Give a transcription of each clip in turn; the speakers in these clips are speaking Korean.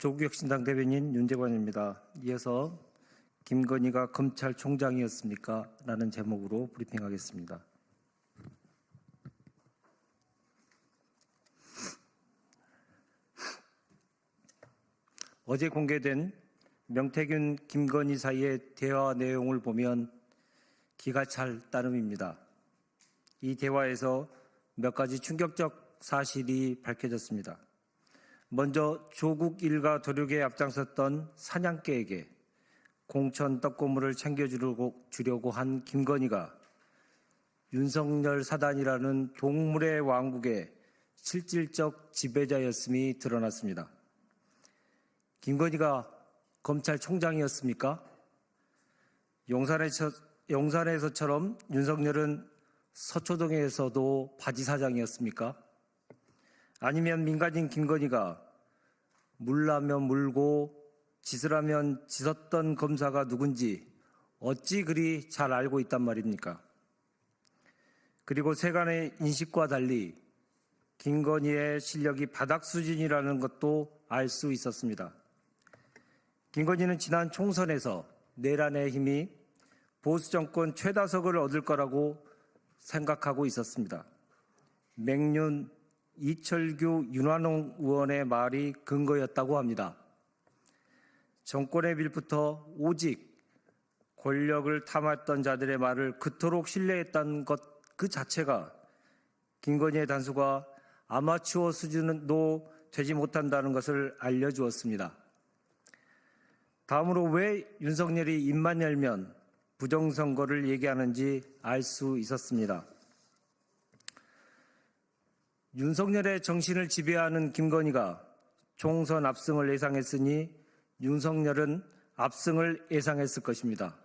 조국혁신당 대변인 윤재관입니다. 이어서 김건희가 검찰총장이었습니까? 라는 제목으로 브리핑하겠습니다. 어제 공개된 명태균, 김건희 사이의 대화 내용을 보면 기가 찰 따름입니다. 이 대화에서 몇 가지 충격적 사실이 밝혀졌습니다. 먼저 조국 일가 도륙에 앞장섰던 사냥개에게 공천 떡고물을 챙겨주려고 주려고 한 김건희가 윤석열 사단이라는 동물의 왕국의 실질적 지배자였음이 드러났습니다. 김건희가 검찰총장이었습니까? 용산에서, 용산에서처럼 윤석열은 서초동에서도 바지 사장이었습니까? 아니면 민간인 김건희가 물라면 물고 짓을 하면 짓었던 검사가 누군지 어찌 그리 잘 알고 있단 말입니까? 그리고 세간의 인식과 달리 김건희의 실력이 바닥 수준이라는 것도 알 수 있었습니다. 김건희는 지난 총선에서 내란의 힘이 보수 정권 최다석을 얻을 거라고 생각하고 있었습니다. 맹륜 이철규 윤환홍 의원의 말이 근거였다고 합니다. 정권의 빌부터 오직 권력을 탐했던 자들의 말을 그토록 신뢰했다는 것 그 자체가 김건희의 단수가 아마추어 수준도 되지 못한다는 것을 알려주었습니다. 다음으로 왜 윤석열이 입만 열면 부정선거를 얘기하는지 알 수 있었습니다. 윤석열의 정신을 지배하는 김건희가 총선 압승을 예상했으니 윤석열은 압승을 예상했을 것입니다.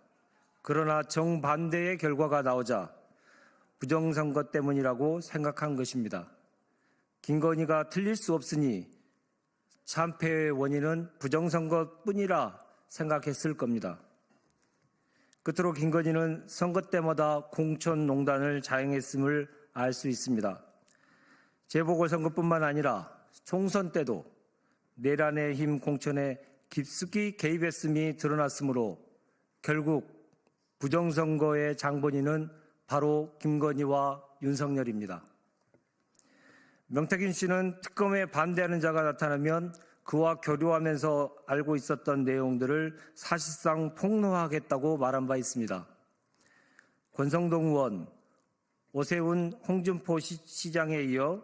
그러나 정반대의 결과가 나오자 부정선거 때문이라고 생각한 것입니다. 김건희가 틀릴 수 없으니 참패의 원인은 부정선거뿐이라 생각했을 겁니다. 끝으로 김건희는 선거 때마다 공천농단을 자행했음을 알 수 있습니다. 재보궐선거뿐만 아니라 총선 때도 내란의 힘 공천에 깊숙이 개입했음이 드러났으므로 결국 부정선거의 장본인은 바로 김건희와 윤석열입니다. 명태균 씨는 특검에 반대하는 자가 나타나면 그와 교류하면서 알고 있었던 내용들을 사실상 폭로하겠다고 말한 바 있습니다. 권성동 의원, 오세훈, 홍준표 시장에 이어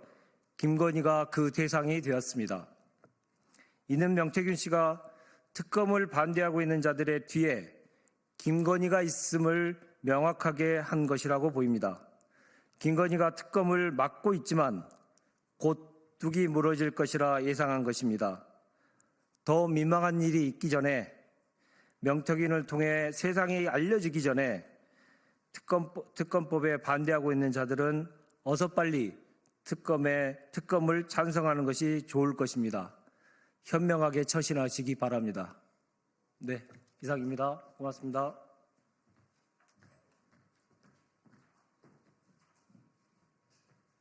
김건희가 그 대상이 되었습니다. 이는 명태균 씨가 특검을 반대하고 있는 자들의 뒤에 김건희가 있음을 명확하게 한 것이라고 보입니다. 김건희가 특검을 막고 있지만 곧 뚝이 무너질 것이라 예상한 것입니다. 더 민망한 일이 있기 전에 명태균을 통해 세상에 알려지기 전에 특검, 특검법에 반대하고 있는 자들은 어서 빨리 특검에 특검을 찬성하는 것이 좋을 것입니다. 현명하게 처신하시기 바랍니다. 네, 이상입니다. 고맙습니다.